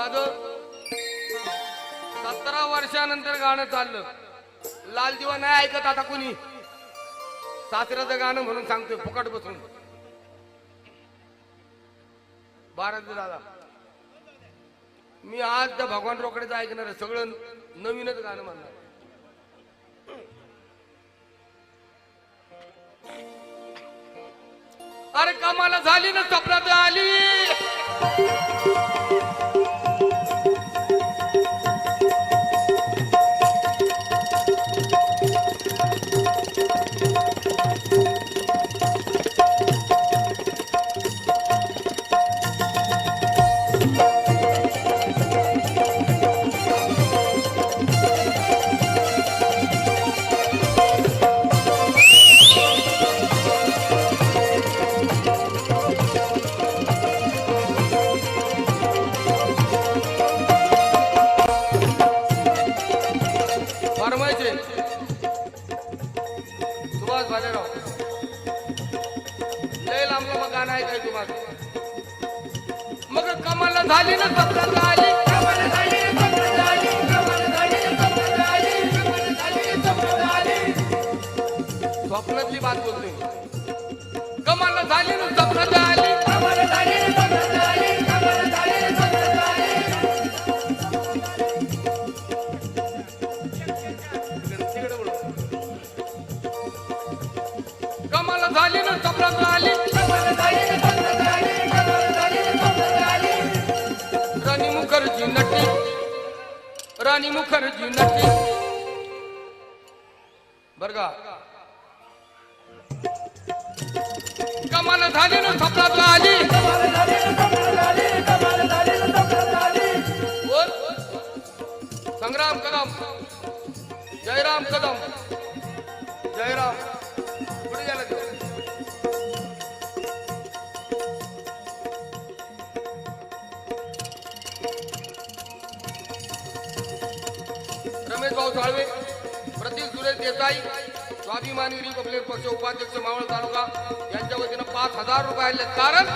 माझं सतरा वर्षानंतर गाणं चाललं. लाल दिवा नाही ऐकत आता कुणी. सासऱ्याचं गाणं म्हणून सांगतोय फुकट बसून. भारत दादा मी आज त्या भगवान रोकडेचं ऐकणार सगळं नवीनच गाणं म्हणणार अरे कामाला झाली ना सपनात आली. झाली ना राणी मुखर्जी नटी. बर का? कमाल झाली ना सपनात आली कमाल संग्राम कदम. जयराम कदम. जयराम. साळवे प्रतीक सुरेश देसाई स्वाभिमानी रिपब्लिक पक्ष उपाध्यक्ष मावळ तालुका यांच्या वतीनं पाच हजार रुपये आले कारण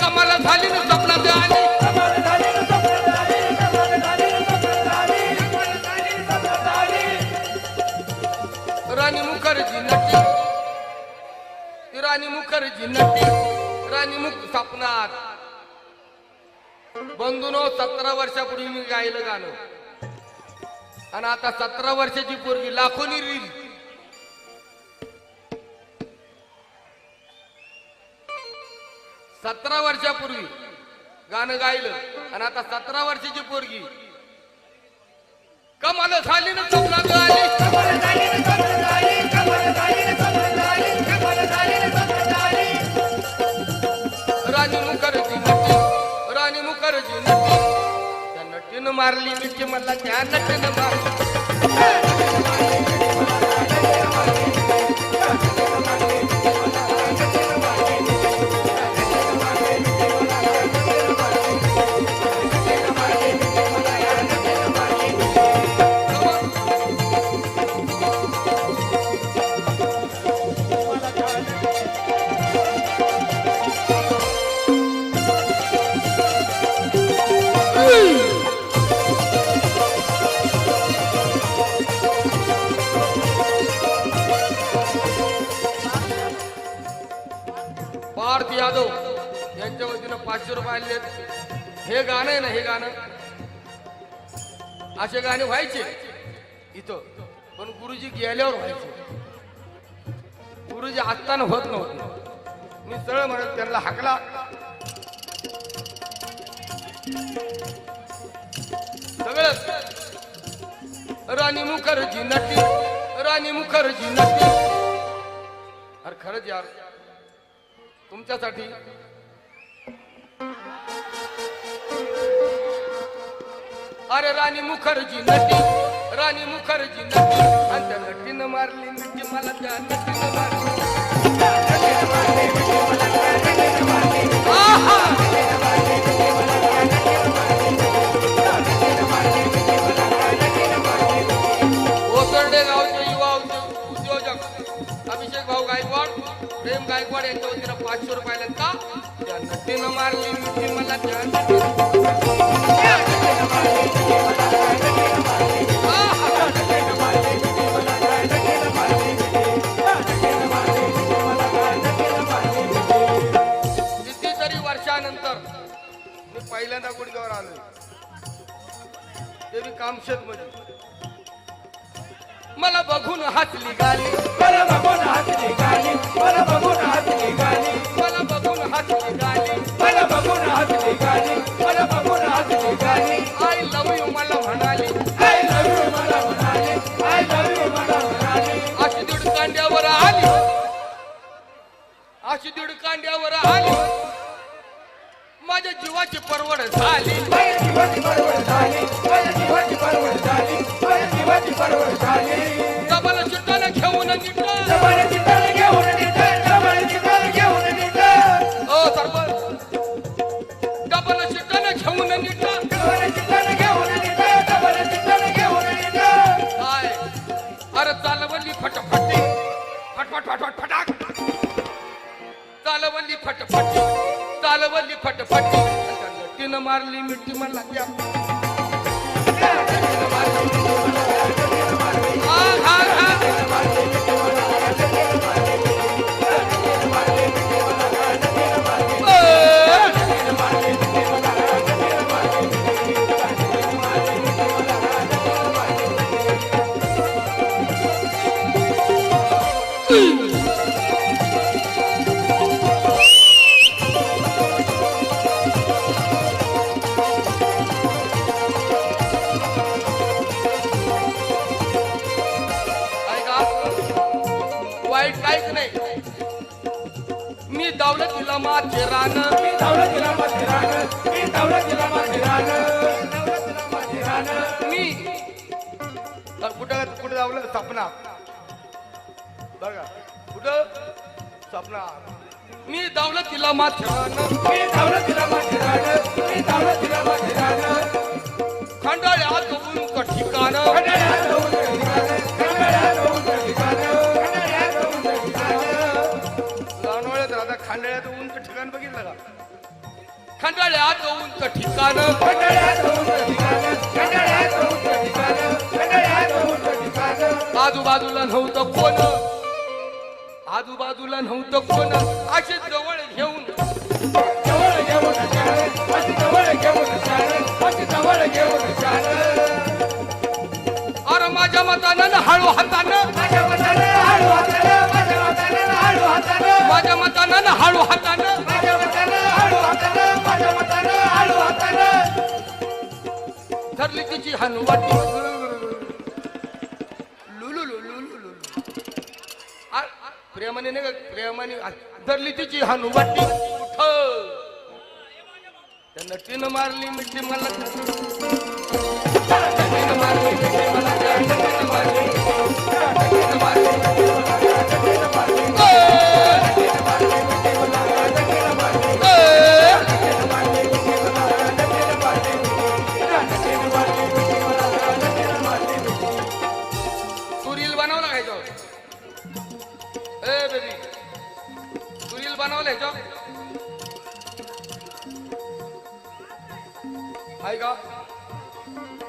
कमाला झाली ना सपनात आली कमाल झाली ना सपनात आली कमाल झाली ना सपनात आली कमाल झाली ना सपनात आली राणी मुखर्जी नटी. राणी मुखर्जी नटी. राणी मुख सपनात. बंधूनो सतरा वर्षापूर्वी मी गायलं गाणं. आणि आता सतरा वर्षाची पोरगी लाखोनी रील सतरा वर्षापूर्वी गाणं गायलं आणि आता सतरा वर्षाची पोरगी. कमाल झाली ना चुकला त्या नटीनं मारली मिठी मला त्या भारती यादव यांच्या वतीनं पाचशे रुपये आले हे गाणं आहे ना हे गाणं. असे गाणे व्हायचे इथं. पण गुरुजी गेल्यावर व्हायचे. गुरुजी असताना होत नव्हतं. मी सरळ म्हणत त्यांना हाकला. सगळं. राणी मुखर्जी नटी राणी मुखर्जी नटी. अरे खरंच यार. तुमच्यासाठी. अरे राणी मुखर्जी नटी राणी मुखर्जी नटी. आणि त्या नटीनं मारली. म्हणजे मला त्या नटीनं मारली. आहा! पहिल्यांदा गुडगावर आलो ते कामशेत मला बघून हात निघाली मला बघून हात निघाली मला बघून हात निघाली मला बघून हात निघाली मला बघून हात निघाली मला बघून हात निघाली. आय लव यू मला म्हणाली. आय लव्ह यू मला म्हणाले. आय लव्ह यू मला म्हणाले. अशी दीड कांड्यावर आली. अशी दीड कांड्यावर आली. माझ्या जीवाची परवड झाली. फटफट फटाक चालवली फटफट चालवली फटफट तिनं मारली मिठी म्हणला या. मी दौलतीला माझे रान मी दौलतीला माझे रान मी माझे रान दौलतीला माझे रान मी कुठं कुठं जावलं सपना. बघा कुठं? सपना. मी दौलतीला माझे रान मी दौलतीला माझे रान मी दौलतीला माझे रान खंडाळ्यात उंच ठिकाण खंडाळ्यात जाऊन ठिकाण खंडाळ्यात जाऊन खंडाळ्यात उंच ठिकाण. आजूबाजूला नव्हतं कोण. आजूबाजूला नव्हतं कोण. असे जवळ घेऊन. जवळ घेऊन जवळ घेऊन जवळ घेऊन अरे माझ्या मतानं न हळू हातानं. माझ्या मतानं हळू हातानं. माझ्या मतानं हळू हातानं. ठरली तिची हनुवाटी लुलू लुलू लुलू प्रेमाने नाही का? प्रेमाने धरली तिची हनुवाटी उठ त्या नटीनं मारली मिठी मला. मारली मिठी मला. मारली. तू जो. बनवलं आहे का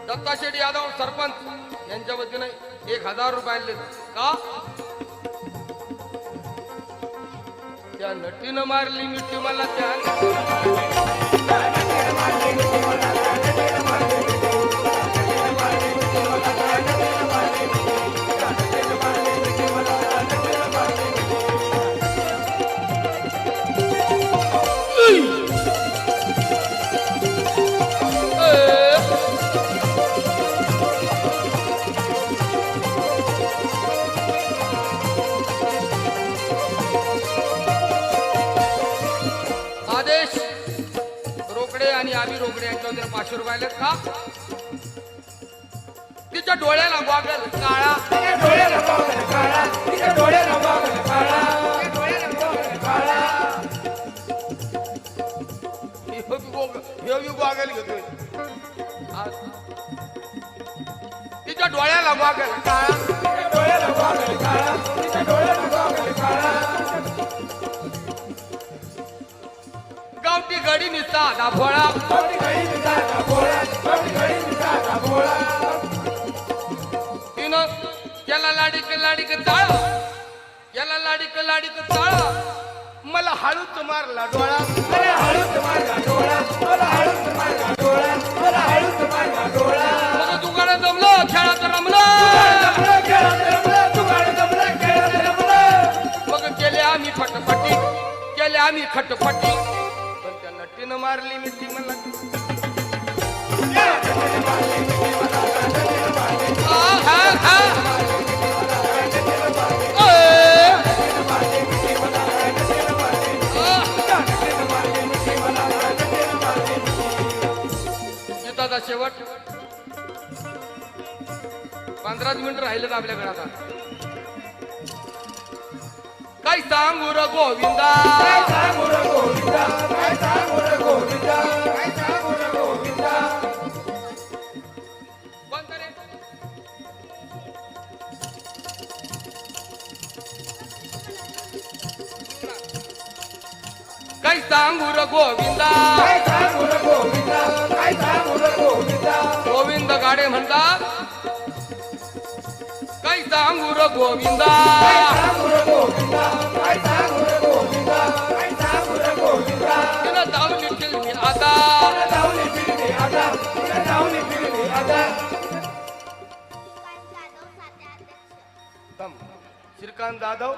दत्ता शेठ यादव सरपंच. यांच्या वतीने एक हजार रुपये आणले. का? त्या नटीनं मारली मिठी मला त्या पाहिलं का? तिच्या डोळ्याला वागल काळा. तिच्या डोळ्याला वागल काळा. तिच्या डोळ्याला वागल काळा. तिच्या घेतोय तिच्या डोळ्याला काळा. तिच्या डोळ्याला काळा. तिच्या डोळ्याला घडी निसता दाभोळा. तिनं याला लाडीक लाडीक ताळ याला लाडीक लाडीक ताळ मला हळूच मारला डोळा. मला हळूच मारला डोळा. मला हळूच मारला डोळा. मला हळूच मारला डोळा. दुकानात जमलं खेळात रमलं. जमलं खेळात रमलं. जमलं खेळात रमलं. मग केले आम्ही फटफटी. केले आम्ही खटपटी. पण मारली मिठी मला. आ, शेवट. पंधराच मिनिट राहिलेत आपल्याकडे आता. काय सांगू र गोविंदा काय सांगू र गोविंदा काय सांगू काय सांगू र गोविंदा? काय सांगू रे गोविंदा? काय सांगू रे गोविंदा? गोविंद गाडे म्हणतात काय सांगू र गोविंदा? काय सांगू रे गोविंदा? काय सांगू रे गोविंदा? काय सांगू रे गोविंदा? तिनं दावली फिल्मी आता. तुला धावली फिरली आता. तुला धावली फिरली आता. थांब. श्रीकांत जाधव?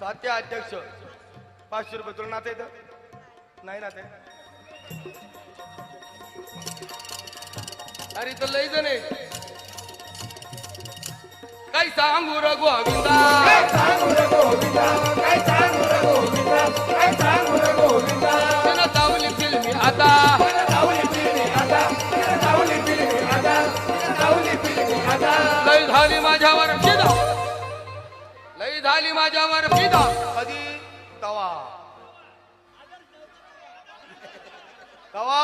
सात्या अध्यक्ष. पाचशे रुपये तुला नाते येतं नाही नाते. अरे इथं लय जण आहे काय सांगू र गोविंदा? काय सांगू रे गोविंदा? काय सांगू रे गोविंदा? काय सांगू रे गोविंदा? तिनं दावली फिल्मी आता. तुला धावली फिरली आता. तुला धावली फिरली आता. तुला धावली फिरली आता. लय झाली माझ्यावर फिदा. लय झाली माझ्यावर फिदा. कधी कवा? कवा?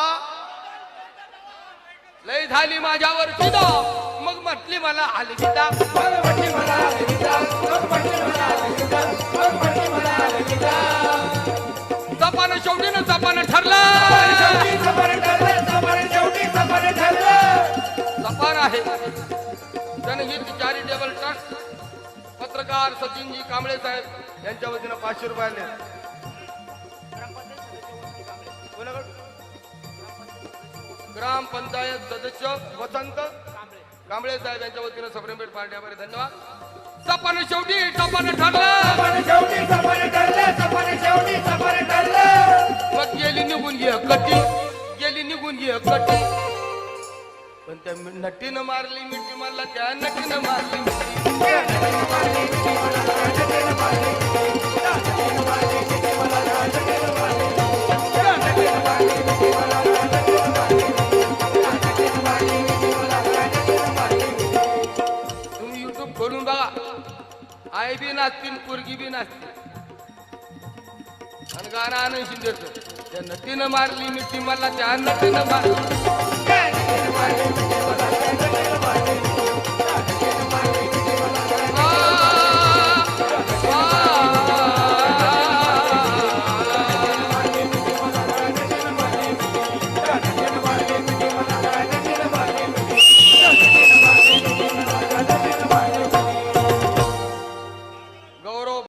लय झाली माझ्यावर फिदा मग म्हटली मला अलविदा मग म्हटली मला अलविदा मग म्हटली मला अलविदा मग म्हटली मला अलविदा सपान शेवटी ना सपान ठरला शेवटी ठरलं. सपान आहे. जनहित चॅरिटेबल ट्रस्ट पत्रकार सचिनजी कांबळे साहेब यांच्या वतीनं पाचशे रुपये आले कोणाकडं? ग्रामपंचायत सदस्य वसंत कांबळे साहेब यांच्या वतीनं सप्रेमपेठ पार्ट्यामध्ये धन्यवाद. सपान शेवटी टपान ठरलं. शेवटी सफर ठरलं सफर शेवटी सफर ठरलं मग गेली निघून घे कटी गेली निघून घे कटी पण त्या नटीनं मारली मिठी मला त्या नटीनं मारली मिठी. तुम्ही युट्यूब खोलून बघा. आई बी नाचतील पोरगी बी नाचतील. आणि गाणं आनंद शिंदेचं. त्या नटीनं मारली मिठी मला त्या नटीनं मारली ¡Vamos!